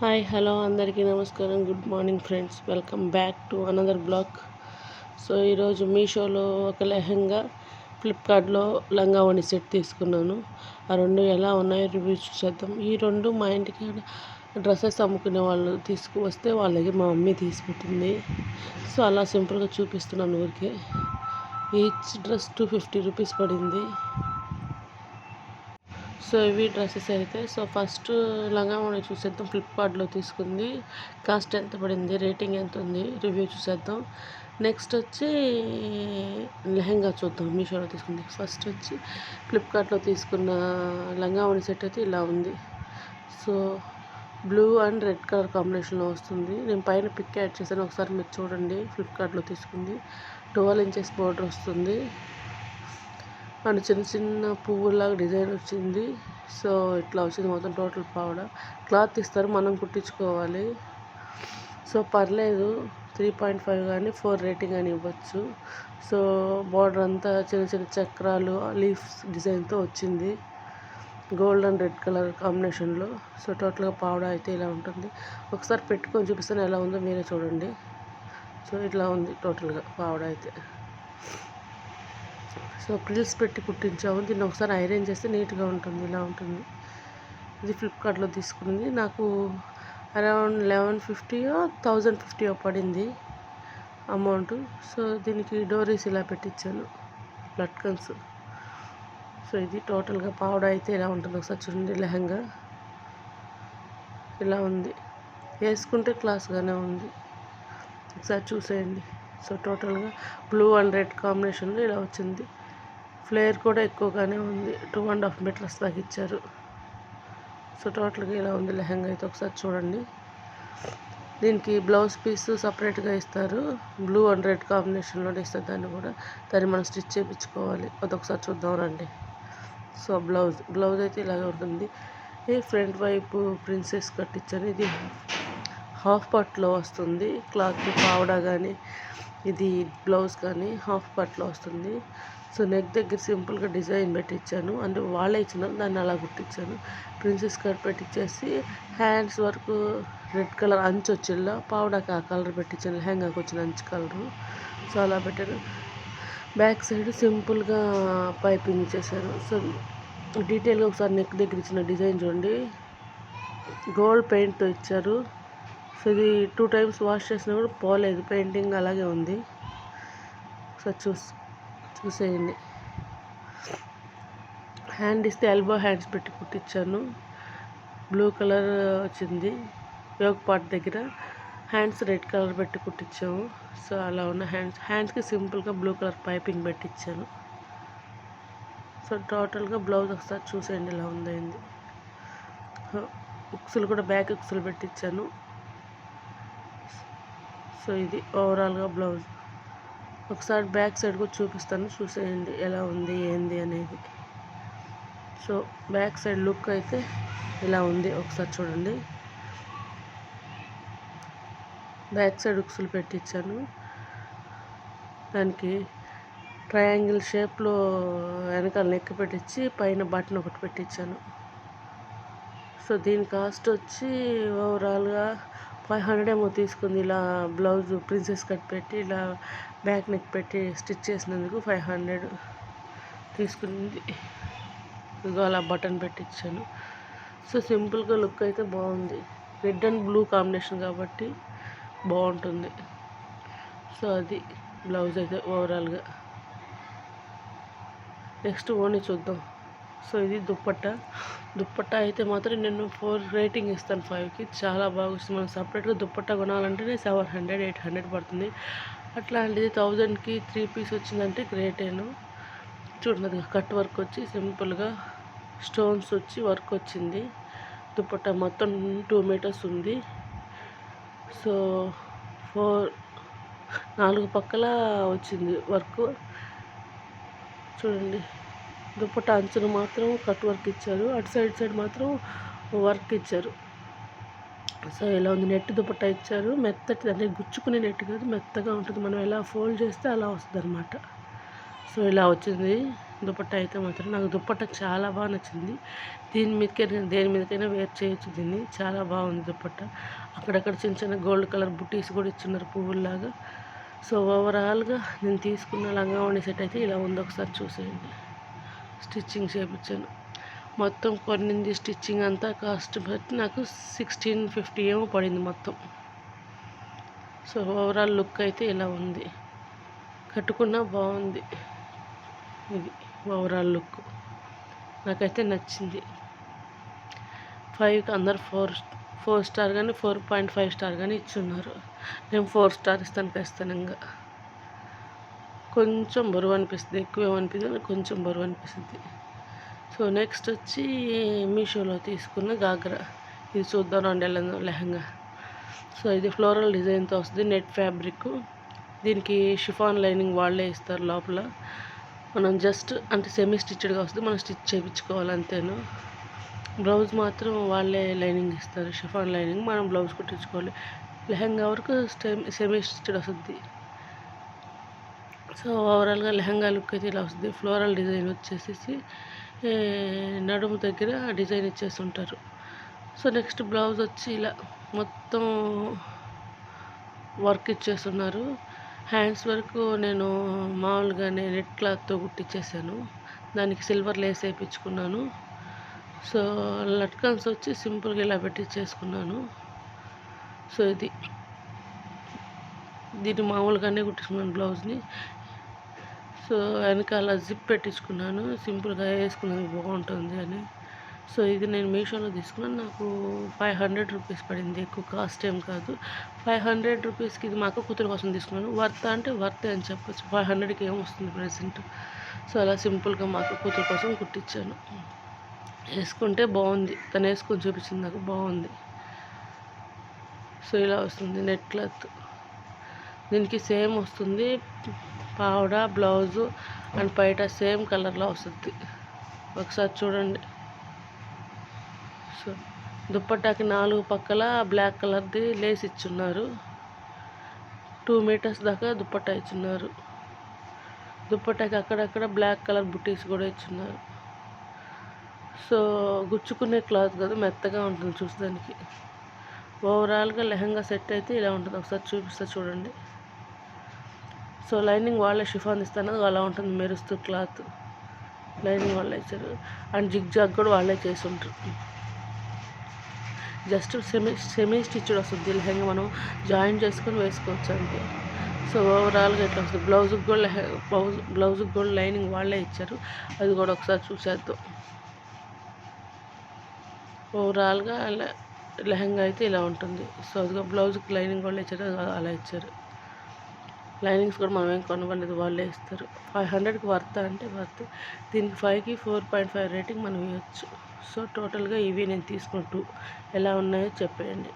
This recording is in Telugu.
హాయ్ హలో అందరికీ నమస్కారం. Good morning friends. Welcome back to another blog. So ఈరోజు మీషోలో ఒక లెహంగా ఫ్లిప్కార్ట్లో లంగావణి సెట్ తీసుకున్నాను. ఆ రెండు ఎలా ఉన్నాయో రివ్యూ చూసేద్దాం. ఈ రెండు మా ఇంటికి డ్రెస్సెస్ అమ్ముకునే వాళ్ళు తీసుకువస్తే వాళ్ళకి మా మమ్మీ తీసుకుంటుంది సో అలా సింపుల్గా చూపిస్తున్నాను ఊరికే. Each dress two fifty rupees పడింది. సో ఇవి డ్రెస్సెస్ అయితే సో ఫస్ట్ లంగావోణి చూసేద్దాం ఫ్లిప్కార్ట్లో తీసుకుంది. కాస్ట్ ఎంత పడింది రేటింగ్ ఎంత ఉంది రివ్యూ చూసేద్దాం. నెక్స్ట్ వచ్చి లెహంగా చూద్దాం మీషోలో తీసుకుంది. ఫస్ట్ వచ్చి ఫ్లిప్కార్ట్లో తీసుకున్న లంగావోణి సెట్ అయితే ఇలా ఉంది. So blue and red colour కాంబినేషన్లో వస్తుంది. నేను పైన పిక్ యాడ్ చేశాను ఒకసారి మీరు చూడండి. ఫ్లిప్కార్ట్లో తీసుకుంది. ట్వెల్వ్ ఇంచెస్ బోర్డర్ వస్తుంది. అండ్ చిన్న చిన్న పువ్వులాగా డిజైన్ వచ్చింది. సో ఇట్లా వచ్చింది మొత్తం టోటల్ పావడ. క్లాత్ ఇస్తారు మనం కుట్టించుకోవాలి. సో పర్లేదు త్రీ పాయింట్ ఫైవ్ కానీ ఫోర్ రేటింగ్ అని ఇవ్వచ్చు. సో బార్డర్ అంతా చిన్న చిన్న చక్రాలు లీఫ్స్ డిజైన్తో వచ్చింది. గోల్డ్ అండ్ రెడ్ కలర్ కాంబినేషన్లో. సో టోటల్గా పావడ అయితే ఇలా ఉంటుంది. ఒకసారి పెట్టుకొని చూపిస్తాను ఎలా ఉందో మీరే చూడండి. సో ఇట్లా ఉంది టోటల్గా పావడ అయితే. సో ప్రిల్స్ పెట్టి కుట్టించాము. దీన్ని ఒకసారి ఐరన్ చేస్తే నీట్గా ఉంటుంది ఇలా ఉంటుంది. ఇది ఫ్లిప్కార్ట్లో తీసుకుంది నాకు అరౌండ్ లెవెన్ ఫిఫ్టీయో థౌజండ్ ఫిఫ్టీయో పడింది అమౌంట్. సో దీనికి డోరీస్ ఇలా పెట్టించాను లట్కన్స్ సో ఇది టోటల్గా పావుడ అయితే ఇలా ఉంటుంది. ఒకసారి చూడండి లెహంగా. ఇలా ఉంది. వేసుకుంటే క్లాస్గానే ఉంది. ఒకసారి చూసేయండి. సో టోటల్గా బ్లూ అండ్ రెడ్ కాంబినేషన్లో ఇలా వచ్చింది. ఫ్లేర్ కూడా ఎక్కువగానే ఉంది. టూ అండ్ హాఫ్ మీటర్స్ దాకా ఇచ్చారు. సో టోటల్గా ఇలా ఉంది లెహంగా అయితే ఒకసారి చూడండి. దీనికి బ్లౌజ్ పీస్ సపరేట్గా ఇస్తారు. బ్లూ అండ్ రెడ్ కాంబినేషన్లో ఇస్తారు. దాన్ని కూడా దాన్ని మనం స్టిచ్ చేయించుకోవాలి. అదొకసారి చూద్దాం రండి. సో బ్లౌజ్ బ్లౌజ్ అయితే ఇలాగే ఉంటుంది. ఈ ఫ్రంట్ వైపు ప్రిన్సెస్ కట్టించాను ఇది హాఫ్ పట్లో వస్తుంది. క్లాత్ పావడా కానీ ఇది బ్లౌజ్ కానీ హాఫ్ పట్లో వస్తుంది. సో నెక్ దగ్గర సింపుల్గా డిజైన్ పెట్టించాను అంటే వాళ్ళే ఇచ్చినారు దాన్ని అలా కుట్టించాను ప్రిన్సెస్ కట్ పెట్టించేసి హ్యాండ్స్ వరకు రెడ్ కలర్ అంచు వచ్చిల్లా పావుడాకి ఆ కలర్ పెట్టించాను లెహంగాకి వచ్చిన అంచు కలరు. సో అలా పెట్టాను. బ్యాక్ సైడ్ సింపుల్గా పైపింగ్ ఇచ్చేసారు. సో డీటెయిల్గా ఒకసారి నెక్ దగ్గర ఇచ్చిన డిజైన్ చూడండి. గోల్డ్ పెయింట్తో ఇచ్చారు. సో ఇది టూ టైమ్స్ వాష్ చేసినా కూడా పోలేదు. పెయింటింగ్ అలాగే ఉంది. ఒకసారి చూసి చూసేయండి. హ్యాండ్ ఇస్తే ఎల్బో హ్యాండ్స్ పెట్టి కుట్టించాను. బ్లూ కలర్ వచ్చింది. యోగ్ పార్ట్ దగ్గర హ్యాండ్స్ రెడ్ కలర్ పెట్టి కుట్టించాము. సో అలా ఉన్న హ్యాండ్స్ హ్యాండ్స్కి సింపుల్గా బ్లూ కలర్ పైపింగ్ పెట్టించాను. సో టోటల్గా బ్లౌజ్ ఒకసారి చూసేయండి ఇలా ఉందైంది ఉక్సులు కూడా బ్యాక్ ఉక్సులు పెట్టించాను. సో ఇది ఓవరాల్గా బ్లౌజ్ ఒకసారి బ్యాక్ సైడ్ కూడా చూపిస్తాను. చూసేయండి ఎలా ఉంది ఏంది అనేది. సో బ్యాక్ సైడ్ లుక్ అయితే ఇలా ఉంది. ఒకసారి చూడండి. బ్యాక్ సైడ్ ఉక్సులు పెట్టించాను దానికి ట్రయాంగిల్ షేప్లో వెనకాల నెక్ పెట్టించి పైన బటన్ ఒకటి పెట్టించాను సో దీని కాస్ట్ వచ్చి ఓవరాల్గా ఫైవ్ హండ్రెడ్ ఏమో తీసుకుంది. ఇలా బ్లౌజ్ ప్రిన్సెస్ కట్ పెట్టి ఇలా బ్యాక్ నెక్ పెట్టి స్టిచ్ చేసినందుకు ఫైవ్ హండ్రెడ్ తీసుకుంది. ఇదిగో అలా బటన్ పెట్టించాను సో సింపుల్గా లుక్ అయితే బాగుంది. రెడ్ అండ్ బ్లూ కాంబినేషన్ కాబట్టి బాగుంటుంది. సో అది బ్లౌజ్ అయితే ఓవరాల్గా. నెక్స్ట్ ఓన్లీ చూద్దాం. సో ఇది దుప్పట్ట. దుప్పట్ట అయితే మాత్రం నేను ఫోర్ రేటింగ్ ఇస్తాను ఫైవ్కి. చాలా బాగా వస్తుంది. మనం సపరేట్గా దుప్పట్ట కొనాలంటేనే సెవెన్ హండ్రెడ్ ఎయిట్ హండ్రెడ్ పడుతుంది. అట్లాంటిది థౌజండ్కి త్రీ పీస్ వచ్చిందంటే గ్రేటేను చూడండి కట్ వర్క్ వచ్చి సింపుల్గా స్టోన్స్ వచ్చి వర్క్ వచ్చింది. దుప్పట్ట మొత్తం టూ మీటర్స్ ఉంది. సో ఫోర్ నాలుగు పక్కల వచ్చింది వర్క్. చూడండి. దుప్పట అంచును మాత్రం కట్ వర్క్ ఇచ్చారు. అటు సైడ్ సైడ్ మాత్రం వర్క్ ఇచ్చారు. సో ఇలా ఉంది. నెట్ దుప్పట ఇచ్చారు. మెత్తటి అంటే గుచ్చుకునే నెట్ కాదు మెత్తగా ఉంటుంది. మనం ఎలా ఫోల్డ్ చేస్తే అలా వస్తుంది అనమాట సో ఇలా వచ్చింది. దుప్పట్ట అయితే మాత్రం నాకు దుప్పట్ట చాలా బాగా నచ్చింది. దీని మీదకైనా దేని మీదకైనా వేర్ చేయొచ్చు దీన్ని. చాలా బాగుంది దుప్పట్ట అక్కడక్కడ చిన్న చిన్న గోల్డ్ కలర్ బుట్టీస్ కూడా ఇచ్చున్నారు పువ్వుల్లాగా. సో ఓవరాల్గా నేను తీసుకున్న లంగావణి సెట్ అయితే ఇలా ఉంది. ఒకసారి చూసేయండి. స్టిచ్చింగ్ చేయించాను. మొత్తం కొన్నింది స్టిచ్చింగ్ అంతా కాస్ట్ బట్టి నాకు సిక్స్టీన్ ఫిఫ్టీ ఏమో పడింది మొత్తం. సో ఓవరాల్ లుక్ అయితే ఇలా ఉంది. కట్టుకున్నా బాగుంది. ఇది ఓవరాల్ లుక్ నాకైతే నచ్చింది. ఫైవ్కి అందరు ఫోర్ ఫోర్ స్టార్ కానీ ఫోర్ పాయింట్ ఫైవ్ స్టార్ కానీ ఇచ్చున్నారు నేను ఫోర్ స్టార్ ఇస్తాను ఖచ్చితంగా. కొంచెం బరువు అనిపిస్తుంది ఎక్కువ అనిపిస్తుంది కొంచెం బరువు అనిపిస్తుంది సో నెక్స్ట్ వచ్చి మీషోలో తీసుకున్న గాగ్రా. ఇది చూద్దాం రెండు లెహంగా. సో ఇది ఫ్లోరల్ డిజైన్తో వస్తుంది నెట్ ఫ్యాబ్రిక్ దీనికి షిఫాన్ లైనింగ్ వాళ్ళే ఇస్తారు లోపల. మనం జస్ట్ అంటే సెమీ స్టిచ్డ్గా వస్తుంది మనం స్టిచ్ చేయించుకోవాలి అంతేను. బ్లౌజ్ మాత్రం వాళ్ళే లైనింగ్ ఇస్తారు షిఫాన్ లైనింగ్. మనం బ్లౌజ్ కుట్టించుకోవాలి. లెహంగా వరకు సెమీ స్టిచ్డ్ వస్తుంది. సో ఓవరాల్గా లెహంగా లుక్ అయితే ఇలా వస్తుంది. ఫ్లోరల్ డిజైన్ వచ్చేసి నడుము దగ్గర డిజైన్ ఇచ్చేసి ఉంటారు సో నెక్స్ట్ బ్లౌజ్ వచ్చి ఇలా మొత్తం వర్క్ ఇచ్చేస్తున్నారు. హ్యాండ్స్ వరకు నేను మామూలుగానే నెట్ క్లాత్తో కుట్టించేసాను దానికి సిల్వర్ లేస్ వేయించుకున్నాను. సో లట్కన్స్ వచ్చి సింపుల్గా ఇలా పెట్టించేసుకున్నాను సో ఇది. దీన్ని మామూలుగానే కుట్టించుకున్నాను బ్లౌజ్ని సో వెనకాల జిప్ పెట్టించుకున్నాను. సింపుల్గా వేసుకున్నది బాగుంటుంది అని. సో ఇది నేను మీషోలో తీసుకున్నాను. నాకు ఫైవ్ హండ్రెడ్ రూపీస్ పడింది. ఎక్కువ కాస్ట్ ఏం కాదు. ఫైవ్ హండ్రెడ్ రూపీస్కి ఇది మా అక్క కూతురు కోసం తీసుకున్నాను. వర్త్ అంటే వర్త్ అని చెప్పొచ్చు. ఫైవ్ హండ్రెడ్కి ఏం వస్తుంది ప్రెసెంట్? సో అలా సింపుల్గా మా అక్క కూతురు కోసం కుట్టించాను. వేసుకుంటే బాగుంది. తను వేసుకొని చూపించింది నాకు బాగుంది. సో ఇలా వస్తుంది నెట్ క్లాత్ దీనికి సేమ్ వస్తుంది. పావుడ బ్లౌజు అండ్ బయట సేమ్ కలర్లో వస్తుంది. ఒకసారి చూడండి. సో దుప్పట్టాకి నాలుగు పక్కల బ్లాక్ కలర్ది లేస్ ఇచ్చున్నారు. టూ మీటర్స్ దాకా దుప్పట్టా ఇచ్చున్నారు. దుప్పట్టాకి అక్కడక్కడ బ్లాక్ కలర్ బుట్టీస్ కూడా ఇచ్చున్నారు. సో గుచ్చుకునే క్లాత్ కదా మెత్తగా ఉంటుంది చూసేదానికి. ఓవరాల్గా లెహంగా సెట్ అయితే ఇలా ఉంటుంది. ఒకసారి చూపిస్తా చూడండి. సో లైనింగ్ వాళ్ళే షిఫాన్ ఇస్తాను అలా ఉంటుంది మెరుస్తూ క్లాత్. లైనింగ్ వాళ్ళే ఇచ్చారు. అండ్ జిగ్ జాగ్ కూడా వాళ్ళే చేసి ఉంటారు జస్ట్ సెమీ సెమీ స్టిచ్డ్ వస్తుంది లెహంగా మనం జాయిన్ చేసుకొని వేసుకోవచ్చు అంతే. సో ఓవరాల్గా ఇట్లా వస్తుంది. బ్లౌజ్కి కూడా బ్లౌజ్ బ్లౌజ్కి కూడా లైనింగ్ వాళ్ళే ఇచ్చారు. అది కూడా ఒకసారి చూసేద్దాం. ఓవరాల్గా లెహంగా అయితే ఇలా ఉంటుంది. సో అది బ్లౌజ్కి లైనింగ్ కూడా ఇచ్చారు అలా ఇచ్చారు. లైనింగ్స్ కూడా మనం ఏం కొనవలేదు వాళ్ళే ఇస్తారు. ఫైవ్ హండ్రెడ్కి వర్త్ అంటే వర్త్. దీనికి ఫైవ్కి ఫోర్ పాయింట్ ఫైవ్ రేటింగ్ మనం ఇవ్వచ్చు. సో టోటల్గా ఇవి నేను తీసుకున్న టూ ఎలా ఉన్నాయో చెప్పేయండి.